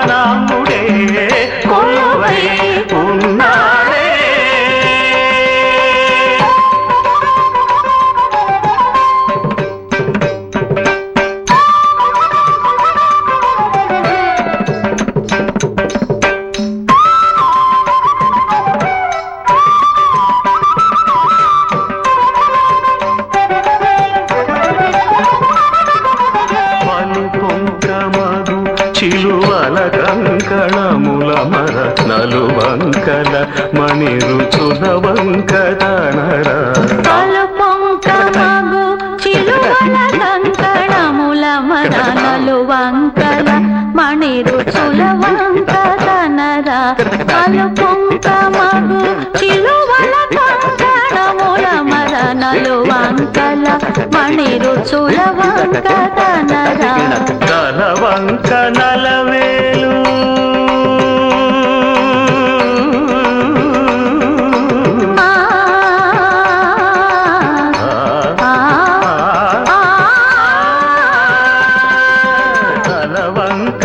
நானாம் చిలువల కంకణముల మర నలువంకల మణి రుచుల వంకణరా మణి రుచుల వంకనరా కలుపొంక మగు చిలువల కంకణముల మర నలువంకల మణి రుచుల వంకనరా తనరా తల వంక నలవేలు తలవంక